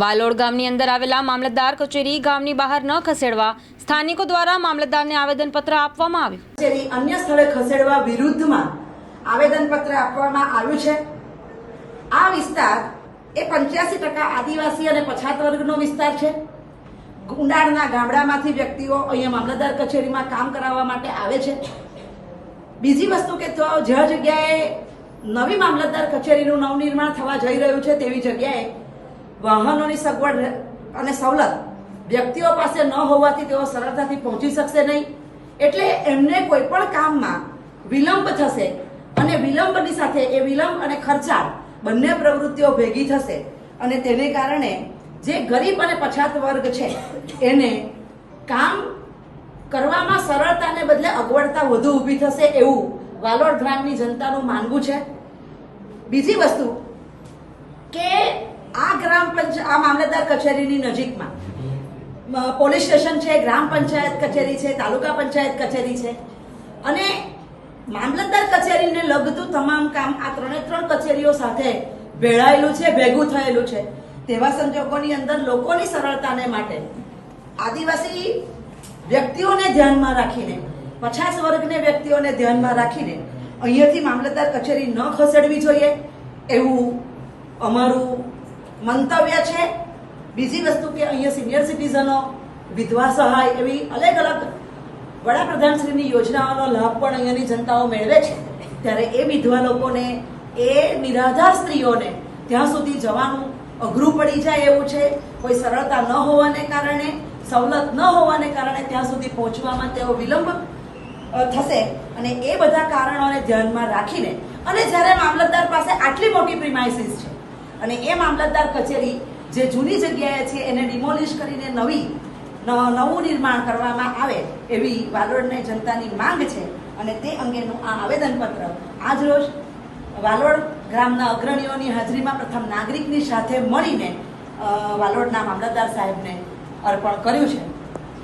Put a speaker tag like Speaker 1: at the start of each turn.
Speaker 1: વાલોડ ગામની અંદર આવેલા મામલતદાર કચેરી ગામની બહાર ન ખસેડવા સ્થાનિકો દ્વારા મામલતદારને આવેદનપત્ર આપવામાં આવ્યું.
Speaker 2: કચેરી અન્ય સ્થળે ખસેડવા વિરુદ્ધમાં આવેદનપત્ર આપવામાં આવ્યું છે. આ વિસ્તાર એ પંચ્યાસી ટકા આદિવાસી અને પછાત વર્ગનો વિસ્તાર છે. ગુંડાળના ગામડામાંથી વ્યક્તિઓ અહીંયા મામલતદાર કચેરીમાં કામ કરાવવા માટે આવે છે. બીજી વસ્તુ કે તો જ્યાં જગ્યાએ નવી મામલતદાર કચેરીનું નવનિર્માણ થવા જઈ રહ્યું છે, તેવી જગ્યાએ વાહનોની સગવડ અને સવલત. વ્યક્તિઓ પાસે ન હોવાથી તેઓ સરળતાથી પહોંચી શકશે નહીં. એટલે એમને કોઈ પણ કામમાં વિલંબ થશે અને વિલંબની સાથે એ વિલંબ અને ખર્ચાળ બંને પ્રવૃત્તિઓ ભેગી થશે. અને તેને કારણે જે ગરીબ અને પછાત વર્ગ છે, એને કામ કરવામાં સરળતાને બદલે અગવડતા વધુ ઊભી થશે એવું વાલોડ ગ્રામની જનતાનું માનવું છે. બીજી વસ્તુ કે ગ્રામ પંચાયત આ મામલતદાર કચેરીની નજીકમાં. પોલીસ સ્ટેશન છે, ગ્રામ પંચાયત કચેરી છે, તાલુકા પંચાયત કચેરી છે. અને મામલતદાર કચેરીને લગતું તમામ કામ આ ત્રણે ત્રણ કચેરીઓ સાથે ભેળાયેલું છે, ભેગું થયેલું છે. તેવા સંજોગોની અંદર લોકોની સરળતાને માટે આદિવાસી વ્યક્તિઓને ધ્યાનમાં રાખીને પછાસ વર્ગને વ્યક્તિઓને ધ્યાનમાં રાખીને અહીંયાથી મામલતદાર કચેરી ન ખસેડવી જોઈએ એવું અમારું મંતવ્ય છે. બીજી વસ્તુ કે અહીંયા સિનિયર સિટીઝનો વિધવા સહાય એવી અલગ અલગ વડાપ્રધાનશ્રીની યોજનાઓનો લાભ પણ અહીંયાની જનતાઓ મેળવે છે. ત્યારે એ વિધવા લોકોને, એ નિરાધાર સ્ત્રીઓને ત્યાં સુધી જવાનું અઘરું પડી જાય એવું છે. કોઈ સરળતા ન હોવાને કારણે, સવલત ન હોવાને કારણે ત્યાં સુધી પહોંચવામાં તેઓ વિલંબ થશે. અને એ બધા કારણોને ધ્યાનમાં રાખીને, અને જ્યારે મામલતદાર પાસે આટલી મોટી પ્રિમાઇસીસ છે અને એ મામલતદાર કચેરી જે જૂની જગ્યાએ છે, એને ડિમોલિશ કરીને નવી નવું નિર્માણ કરવામાં આવે એવી વાલોડની જનતાની માંગ છે અને તે અંગેનું આ આવેદનપત્ર આજરોજ વાલોડ ગ્રામના અગ્રણીઓની હાજરીમાં પ્રથમ નાગરિકની સાથે મળીને વાલોડના મામલતદાર સાહેબને અર્પણ કર્યું છે.